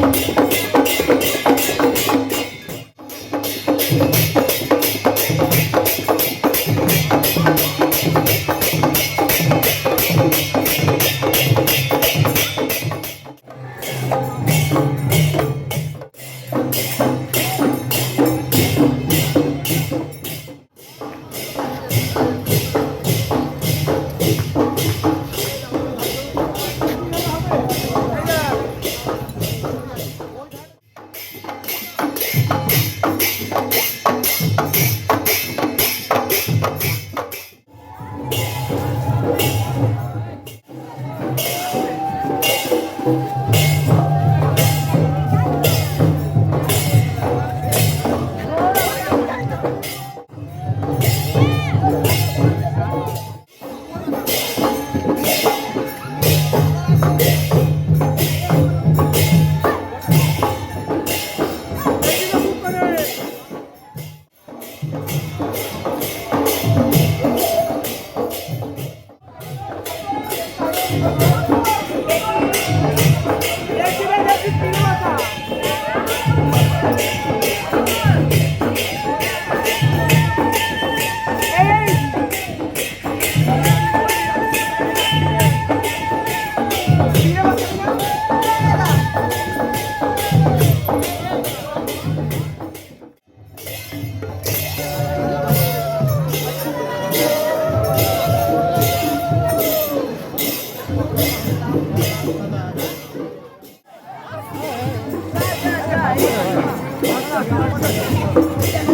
听听 Yeah.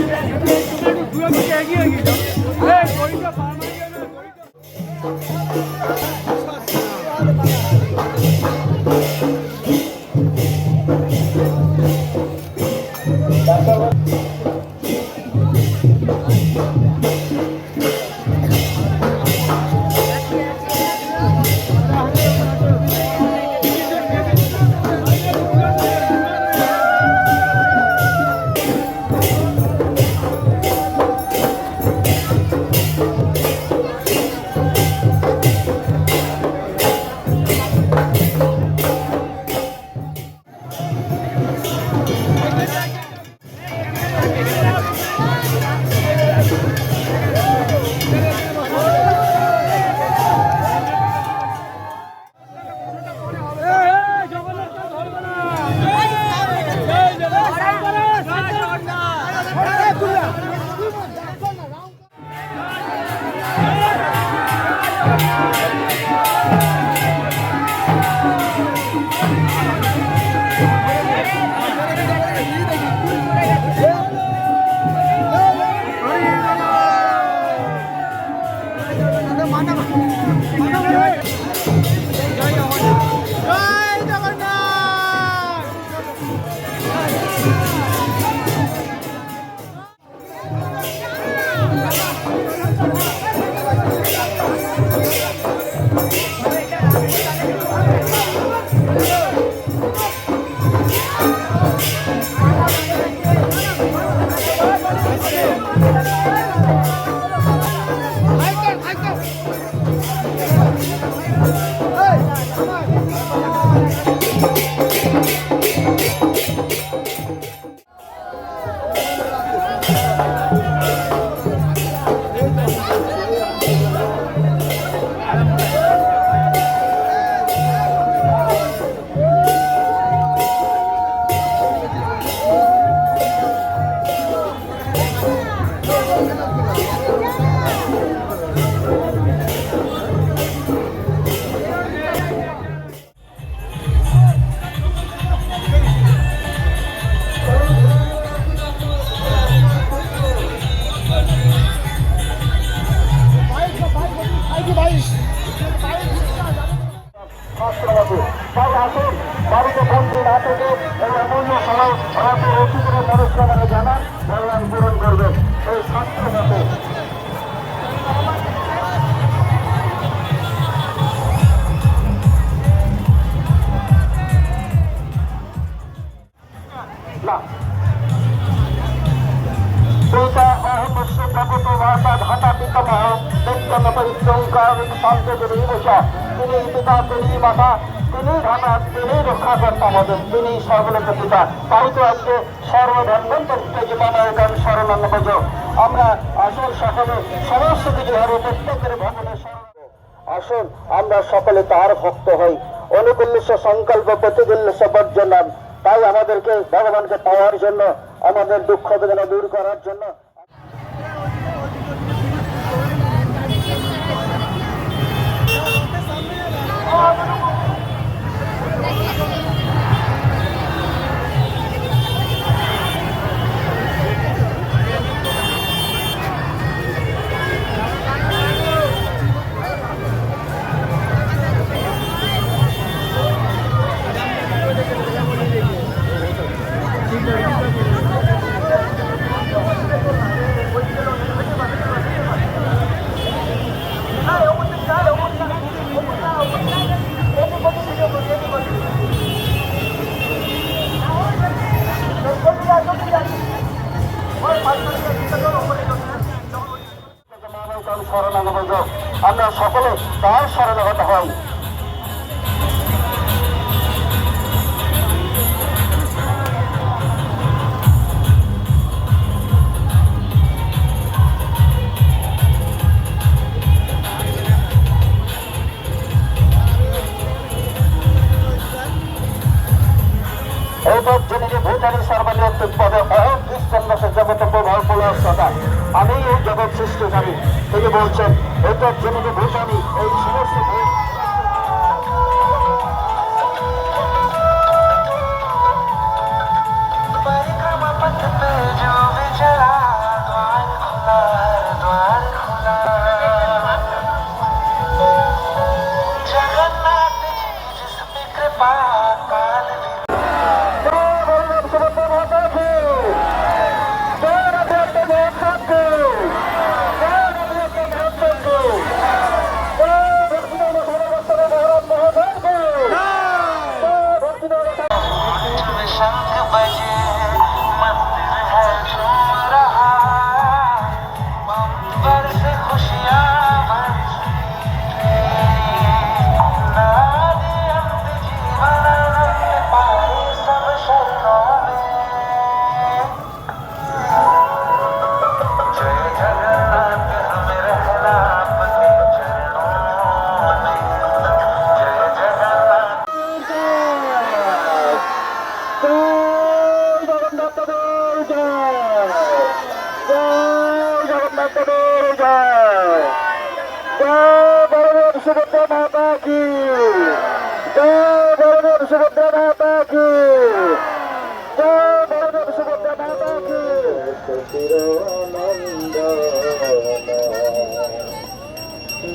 তিনি তিনি তিনি তিনি রক্ষাকর্তা আমাদের তিনি সর্বলোক পিতা। তাই তো আজকে আমরা আসল সকলে, সমস্ত কিছু হবে প্রত্যেকের আসুন, আমরা সকলে তার ভক্ত হই। অনুকূল্য সংকল্প প্রতিকূল্য বর্জনাম, তাই আমাদেরকে ভগবানকে পাওয়ার জন্য, আমাদের দুঃখ বেদনা দূর করার জন্য Oh, তার শরণাগত হই যিনি ভূতানি সর্বনিয়ত পদে অহম জগত প্রভাব বলার সদা আমি এই জগৎ সৃষ্টিকারী, তিনি বলছেন এইসব যিনি ভূতানি এই সমস্ত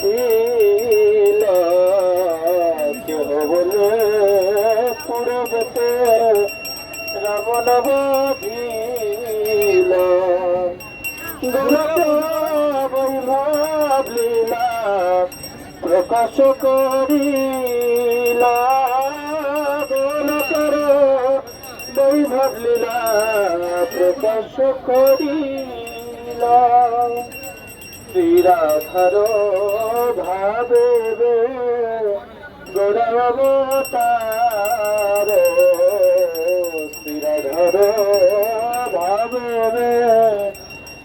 বধিল কেহ বলে পুরগতে রাবণ বধিল বৈভব লীলা প্রকাশ করিলা। গোলকর বৈভব লীলা প্রকাশ করিলা। শ্রীরাধার ভাবে গৌরব তার, শিরধর ভাবে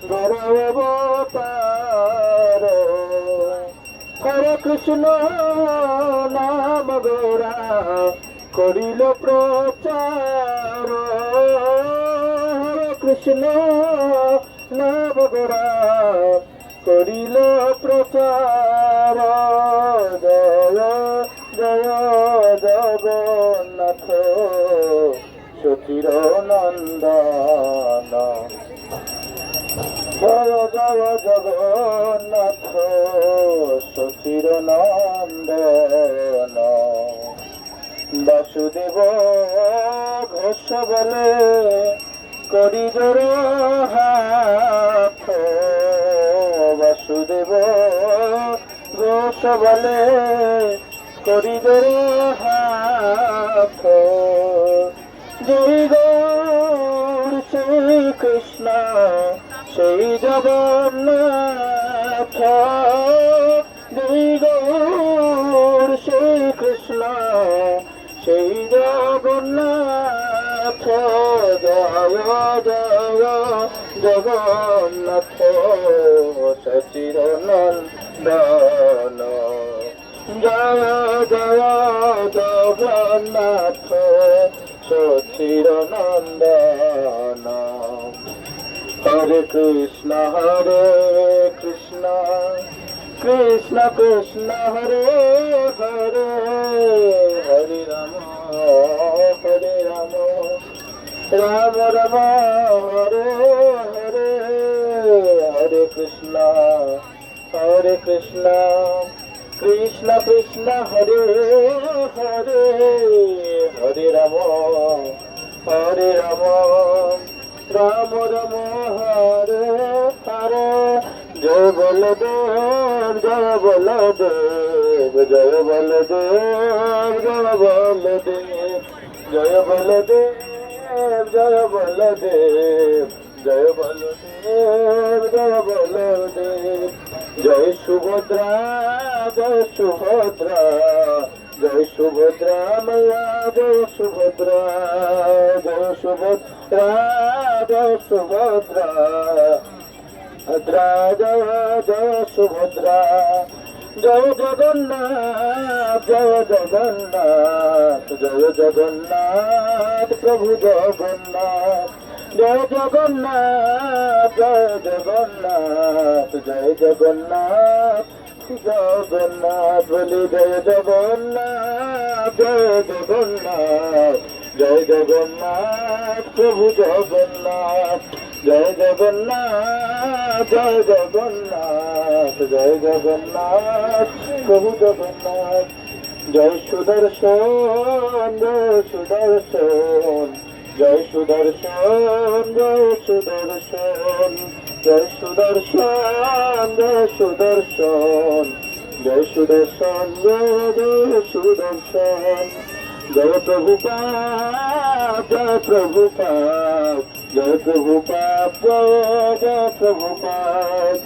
গৌরব তার। হরে কৃষ্ণ নাম গৌরা করিল প্রচার। হরে কৃষ্ণ নাম গৌরা করিল প্রচার জগন্নাথ সচির নন্দন জয় জয়, জগন্নাথ সচির নন্দন বাসুদেব ঘোষ বলে করি জোর বাসুদেব ঘোষ বলে করি জোর হাত। জয় গৌর শ্রী সেই জগন্নাথ। জয় গৌর শ্রী সেই জগন্নাথ। জয় জয়, জগন্নাথ। সচির নন্দন জয় জয়, জগন্নাথ সচির নন্দন হরে কৃষ্ণ হরে কৃষ্ণ কৃষ্ণ কৃষ্ণ, হরে হরে। হরে রাম হরে রাম। রাম রাম, হরে হরে কৃষ্ণ হরে কৃষ্ণ কৃষ্ণ কৃষ্ণ হরে হরে হরে রাম হরে রাম রাম রাম হরে হরে। জয় বলদেব জয় বলদেব জয় বলদেব জয় বলদেব জয় বলদেব জয় বলদেব জয় বলদেব। জয় বলদেব জয় সুভদ্রা জয় সুভদ্রা জয় সুভদ্রা মায়া, জয় সুভদ্রা জয় সুভদ্রা জয় সুভদ্রা ভদ্রা জয় জয় সুভদ্রা, জয় জগন্নাথ জয় জগন্নাথ জয় জগন্নাথ, প্রভু জগন্নাথ জয় জগন্নাথ জয় জগন্নাথ জয় জগন্নাথ জগন্নাথ বলি জয় জগন্নাথ জয় জগন্নাথ জয় জগন্নাথ প্রভু জগন্নাথ, জয় জগন্নাথ জয় জগন্নাথ জয় জগন্নাথ প্রভু জগন্নাথ, জয় সুদর্শন জয় সুদর্শন। জয় সুদর্শন জয় সুদর্শন জয় সুদর্শন জয় সুদর্শন জয় সুদর্শন জয় সুদর্শন, জয় প্রভুপাদ জয় প্রভুপাদ জয় প্রভুপাদ জয় প্রভুপাদ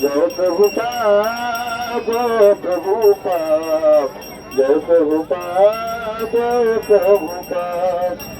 জয় প্রভুপাদ জয় প্রভুপাদ জয় প্রভুপাদ জয় প্রভুপাদ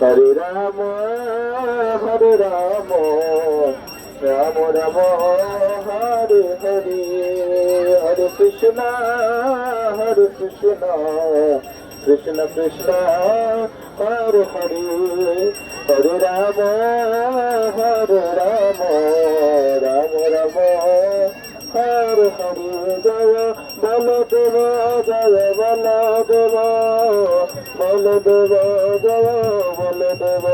হরে রাম হরে রাম। রাম রাম, হরে হরে। হরে কৃষ্ণ হরে কৃষ্ণ। কৃষ্ণ কৃষ্ণ, হরে হরে। হরে রাম হরে রাম। রাম রাম, হরে হরে। জয় বলদেব জয় বলদেব। বলদেব, জয় বলদেব জয় বল দেব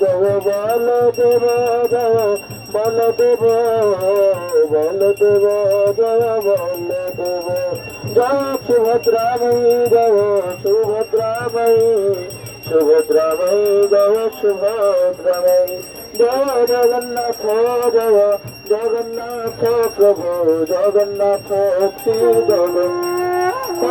গৌ বল দেব গৌ বল দেব বল দেব গৌ বল দেব। গৌ সুভদ্রাময়ী গৌ সুভদ্রাময়ী সুভদ্রাময়ী গৌ সুভদ্রাময়ী। জয় জগন্নাথ জয় জগন্নাথ প্রভু, জগন্নাথ শ্রী জগন্নাথ